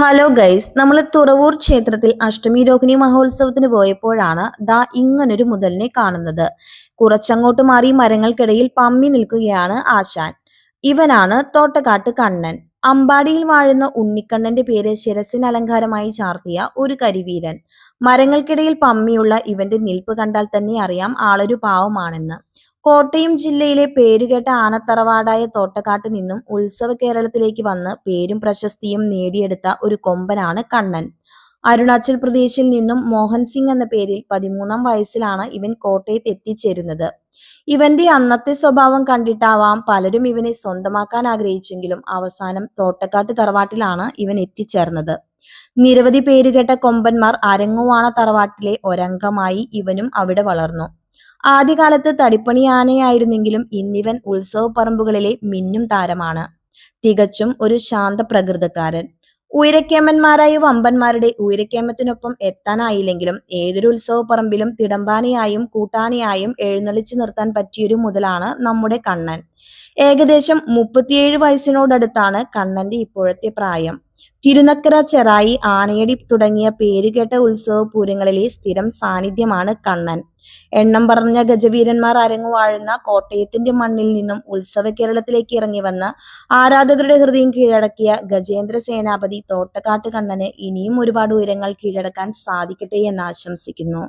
Hello guys നമ്മൾ തുറവൂർ ക്ഷേത്രത്തിൽ അഷ്ടമി രോഹിണി മഹോത്സവത്തിന് പോയപ്പോഴാണ് ദാ ഇങ്ങനൊരു മുതലിനെ കാണുന്നത്. കുറച്ചങ്ങോട്ട് മാറി മരങ്ങൾക്കിടയിൽ പമ്മി നിൽക്കുകയാണ് ആശാൻ. ഇവനാണ് തോട്ടക്കാട്ട് കണ്ണൻ. അമ്പാടിയിൽ വാഴുന്ന ഉണ്ണിക്കണ്ണന്റെ പേര് ശിരസിന് അലങ്കാരമായി ചാർത്തിയ ഒരു കരിവീരൻ. മരങ്ങൾക്കിടയിൽ പമ്മിയുള്ള ഇവന്റെ നിൽപ്പ് കണ്ടാൽ തന്നെ അറിയാം ആളൊരു പാവമാണെന്ന്. കോട്ടയം ജില്ലയിലെ പേരുകേട്ട ആനത്തറവാടായ തോട്ടക്കാട്ട് നിന്നും ഉത്സവ കേരളത്തിലേക്ക് വന്ന് പേരും പ്രശസ്തിയും നേടിയെടുത്ത ഒരു കൊമ്പനാണ് കണ്ണൻ. അരുണാചൽ പ്രദേശിൽ നിന്നും മോഹൻ സിംഗ് എന്ന പേരിൽ പതിമൂന്നാം വയസ്സിലാണ് ഇവൻ കോട്ടയത്ത് എത്തിച്ചേരുന്നത്. ഇവന്റെ അന്നത്തെ സ്വഭാവം കണ്ടിട്ടാവാം പലരും ഇവനെ സ്വന്തമാക്കാൻ ആഗ്രഹിച്ചെങ്കിലും അവസാനം തോട്ടക്കാട്ട് തറവാട്ടിലാണ് ഇവൻ എത്തിച്ചേർന്നത്. നിരവധി പേരുകേട്ട കൊമ്പന്മാർ അരങ്ങുവാണ തറവാട്ടിലെ ഒരംഗമായി ഇവനും അവിടെ വളർന്നു. ആദ്യകാലത്ത് തടിപ്പണി ആനയായിരുന്നെങ്കിലും ഇന്നിവൻ ഉത്സവപ്പറമ്പുകളിലെ മിന്നും താരമാണ്. തികച്ചും ഒരു ശാന്ത പ്രകൃതക്കാരൻ ഉയരക്കേമന്മാരായ വമ്പന്മാരുടെ ഉയരക്കേമത്തിനൊപ്പം എത്താനായില്ലെങ്കിലും ഏതൊരു ഉത്സവ പറമ്പിലും തിടമ്പാനയായും കൂട്ടാനയായും എഴുന്നള്ളിച്ചു നിർത്താൻ പറ്റിയൊരു മുതലാണ് നമ്മുടെ കണ്ണൻ. ഏകദേശം മുപ്പത്തിയേഴ് വയസ്സിനോടടുത്താണ് കണ്ണന്റെ ഇപ്പോഴത്തെ പ്രായം. തിരുനക്കര ചെറായി ആനയടി തുടങ്ങിയ പേരുകേട്ട ഉത്സവ പൂരങ്ങളിലെ സ്ഥിരം സാന്നിധ്യമാണ് കണ്ണൻ. എണ്ണം പറഞ്ഞ ഗജവീരന്മാർ അരങ്ങുവാഴുന്ന കോട്ടയത്തിന്റെ മണ്ണിൽ നിന്നും ഉത്സവ കേരളത്തിലേക്ക് ഇറങ്ങി വന്ന ആരാധകരുടെ ഹൃദയം കീഴടക്കിയ ഗജേന്ദ്ര സേനാപതി തോട്ടക്കാട്ട് കണ്ണന് ഇനിയും ഒരുപാട് ഉയരങ്ങൾ കീഴടക്കാൻ സാധിക്കട്ടെ എന്ന് ആശംസിക്കുന്നു.